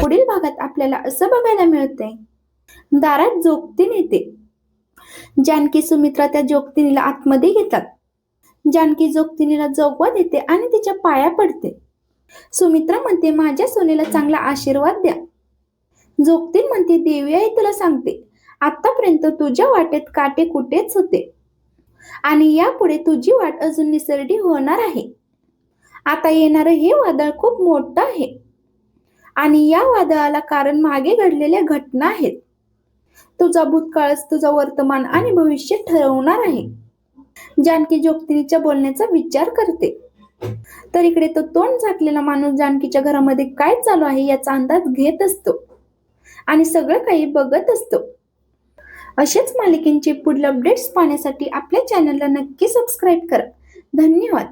पुढील भागात आपल्याला असं बघायला मिळतंय. दारात जोगतीन येते जानकी सुमित्रा त्या जोगतिनीला आतमध्ये घेतात. जानकी जोगतिनीला जोगवा देते आणि तिच्या पाया पडते. सुमित्रा म्हणते माझ्या सोनेला चांगला आशीर्वाद द्या. जोगतीन म्हणते देवी आई तुला सांगते आतापर्यंत तुझ्या वाटेत काटे कुठेच होते. आणि यापुढे तुझी वाट अजून निसरडी होणार आहे. आता येणारं हे वादळ खूप मोठं आहे. आणि या वादळाला कारण मागे घडलेल्या घटना आहेत. तुझा भूतकाळच तुझा वर्तमान आणि भविष्य ठरवणार आहे. जानकी जोगतिनीच्या बोलण्याचा विचार करते. तर इकडे तो तोंड झाकलेला माणूस जानकीच्या घरामध्ये काय चालू आहे याचा अंदाज घेत असतो. आणि सगळं काही बघत असतो. असेच मालिकेंचे पुढील अपडेट्स पाहण्यासाठी आपल्या चॅनलला नक्की सबस्क्राईब करा. धन्यवाद.